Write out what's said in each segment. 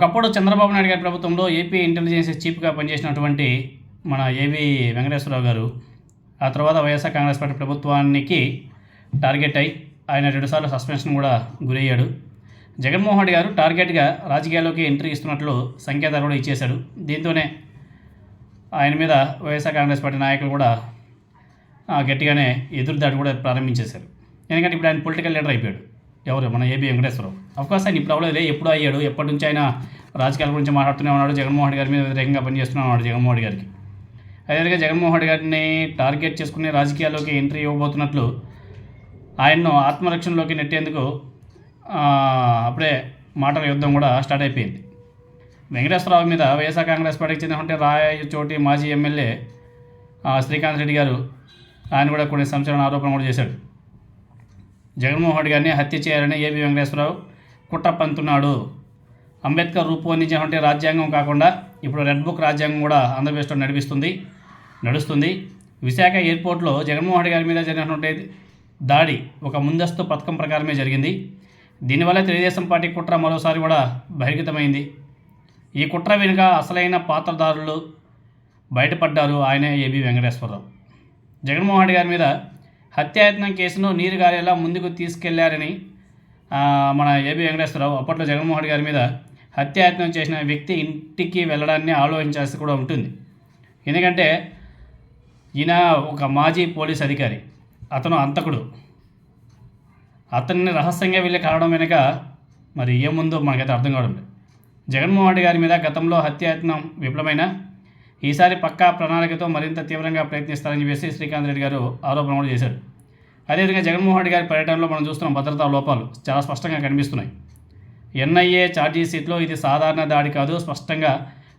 ఒకప్పుడు చంద్రబాబు నాయుడు గారి ప్రభుత్వంలో ఏపీ ఇంటెలిజెన్స్ చీఫ్గా పనిచేసినటువంటి మన ఏవి వెంకటేశ్వరరావు గారు ఆ తర్వాత వైఎస్ఆర్ కాంగ్రెస్ పార్టీ ప్రభుత్వానికి టార్గెట్ అయి ఆయన రెండుసార్లు సస్పెన్షన్ కూడా గురయ్యాడు. జగన్మోహన్ రెడ్డి గారు టార్గెట్గా రాజకీయాల్లోకి ఎంట్రీ ఇస్తున్నట్లు సంకేతాలు కూడా ఇచ్చేశాడు. దీంతోనే ఆయన మీద వైఎస్ఆర్ కాంగ్రెస్ పార్టీ నాయకులు కూడా గట్టిగానే ఎదురుదాడి కూడా ప్రారంభించేశారు. ఎందుకంటే ఇప్పుడు ఆయన పొలిటికల్ లీడర్ అయిపోయాడు. ఎవరు? మన ఏబి వెంకటేశ్వరరావు. అఫ్కోర్స్ ఆయన ఇప్పుడు అవ్వలేదు ఎప్పుడు అయ్యాడు? ఎప్పటి నుంచి ఆయన రాజకీయాల గురించి మాట్లాడుతూనే ఉన్నాడు. జగన్మోహన్ రెడ్డి గారి మీద వ్యతిరేకంగా పనిచేస్తూనే ఉన్నాడు జగన్మోహన్ రెడ్డి గారికి. అదేవిధంగా జగన్మోహన్ రెడ్డి గారిని టార్గెట్ చేసుకుని రాజకీయాల్లోకి ఎంట్రీ ఇవ్వబోతున్నట్లు ఆయన్ను ఆత్మరక్షణలోకి నెట్టేందుకు అప్పుడే మాటల యుద్ధం కూడా స్టార్ట్ అయిపోయింది. వెంకటేశ్వరరావు మీద వైఎస్ఆర్ కాంగ్రెస్ పార్టీకి చెందినటువంటి రాయచోటి మాజీ ఎమ్మెల్యే శ్రీకాంత్ రెడ్డి గారు ఆయన కూడా కొన్ని సంచలన ఆరోపణలు కూడా చేశాడు. జగన్మోహన్ రెడ్డి గారిని హత్య చేయాలని ఏబి వెంకటేశ్వరరావు కుట్ర పంతున్నాడు అంబేద్కర్ రూపొందించినటువంటి రాజ్యాంగం కాకుండా ఇప్పుడు రెడ్ బుక్ రాజ్యాంగం కూడా ఆంధ్రప్రదేశ్లో నడిపిస్తుంది నడుస్తుంది. విశాఖ ఎయిర్పోర్ట్లో జగన్మోహన్ రెడ్డి గారి మీద జరిగినటువంటి దాడి ఒక ముందస్తు పథకం ప్రకారమే జరిగింది. దీనివల్ల తెలుగుదేశం పార్టీ కుట్ర మరోసారి కూడా బహిర్గతమైంది. ఈ కుట్ర వెనుక అసలైన పాత్రదారులు బయటపడ్డారు ఆయనే ఏబి వెంకటేశ్వరరావు. జగన్మోహన్ రెడ్డి గారి మీద హత్యాయత్నం కేసును నీరు గారేలా ముందుకు తీసుకెళ్ళారని మన ఏబి వెంకటేశ్వరరావు అప్పట్లో జగన్మోహన్ రెడ్డి గారి మీద హత్యాయత్నం చేసిన వ్యక్తి ఇంటికి వెళ్ళడాన్ని ఆలోచించాల్సి కూడా ఉంటుంది. ఎందుకంటే ఈయన ఒక మాజీ పోలీస్ అధికారి అతను అంతకుడు. అతన్ని రహస్యంగా వెళ్ళి కలవడం వెనుక మరి ఏముందో మనకైతే అర్థం కావడం లేదు. జగన్మోహన్ రెడ్డి గారి మీద గతంలో హత్యాయత్నం విఫలమైన ఈసారి పక్కా ప్రణాళికతో మరింత తీవ్రంగా ప్రయత్నిస్తారని చెప్పేసి శ్రీకాంత్ రెడ్డి గారు ఆరోపణ కూడా చేశారు. అదేవిధంగా జగన్మోహన్ రెడ్డి గారి పర్యటనలో మనం చూస్తున్న భద్రతా లోపాలు చాలా స్పష్టంగా కనిపిస్తున్నాయి. ఎన్ఐఏ ఛార్జీషీట్లో ఇది సాధారణ దాడి కాదు స్పష్టంగా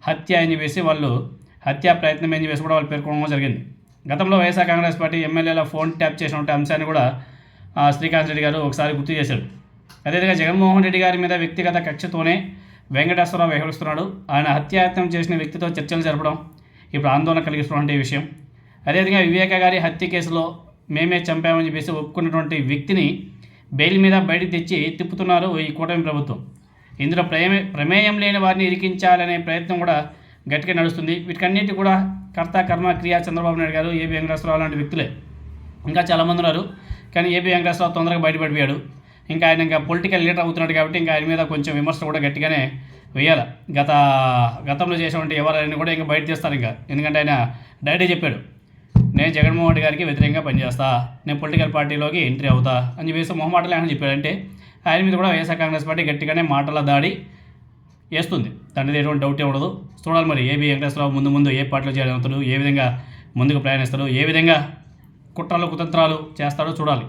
హత్య అని చెప్పేసి వాళ్ళు హత్యా ప్రయత్నం అని చెప్పేసి కూడా వాళ్ళు పేర్కొనడం జరిగింది. గతంలో వైఎస్ఆర్ కాంగ్రెస్ పార్టీ ఎమ్మెల్యేల ఫోన్ ట్యాప్ చేసినటువంటి అంశాన్ని కూడా శ్రీకాంత్ రెడ్డి గారు ఒకసారి గుర్తు చేశారు. అదేవిధంగా జగన్మోహన్ రెడ్డి గారి మీద వ్యక్తిగత కక్షతోనే వెంకటేశ్వరరావు వ్యవహరిస్తున్నాడు. ఆయన హత్యాయత్నం చేసిన వ్యక్తితో చర్చలు జరపడం ఇప్పుడు ఆందోళన కలిగిస్తున్నటువంటి విషయం. అదేవిధంగా వివేక గారి హత్య కేసులో మేమే చంపామని చెప్పేసి ఒప్పుకున్నటువంటి వ్యక్తిని బెయిల్ మీద బయటికి తెచ్చి తిప్పుతున్నారు ఈ కూటమి ప్రభుత్వం. ఇందులో ప్రమే ప్రమేయం లేని వారిని ఇరికించాలనే ప్రయత్నం కూడా గట్టిగా నడుస్తుంది. వీటికన్నిటి కూడా కర్త కర్మ క్రియ చంద్రబాబు నాయుడు గారు ఏబి వెంకటేశ్వరరావు లాంటి వ్యక్తులే. ఇంకా చాలామంది ఉన్నారు. కానీ ఏబి వెంకటేశ్వరరావు తొందరగా బయటపడిపోయాడు. ఇంకా ఆయన ఇంకా పొలిటికల్ లీడర్ అవుతున్నాడు కాబట్టి ఇంకా ఆయన మీద కొంచెం విమర్శలు కూడా గట్టిగానే వేయాలి. గత గతంలో చేసినటువంటి ఎవరైనా కూడా ఇంకా బయట తీస్తారు ఇంకా. ఎందుకంటే ఆయన డైరెక్ట్గా చెప్పాడు నేను జగన్మోహన్ రెడ్డి గారికి వ్యతిరేకంగా పనిచేస్తా నేను పొలిటికల్ పార్టీలోకి ఎంట్రీ అవుతా అని చెప్పేసి మొహమాటలు ఆయన చెప్పాడంటే ఆయన మీద కూడా వైఎస్ఆర్ కాంగ్రెస్ పార్టీ గట్టిగానే మాటల దాడి వేస్తుంది. దాంట్లో ఎటువంటి డౌటే ఉండదు. చూడాలి మరి ఏబి వెంకటేశ్వరరావు ముందు ముందు ఏ పార్టీలో చేయాలవుతాడు ఏ విధంగా ముందుకు ప్రయాణిస్తాడు ఏ విధంగా కుట్రలు కుతంత్రాలు చేస్తాడో చూడాలి.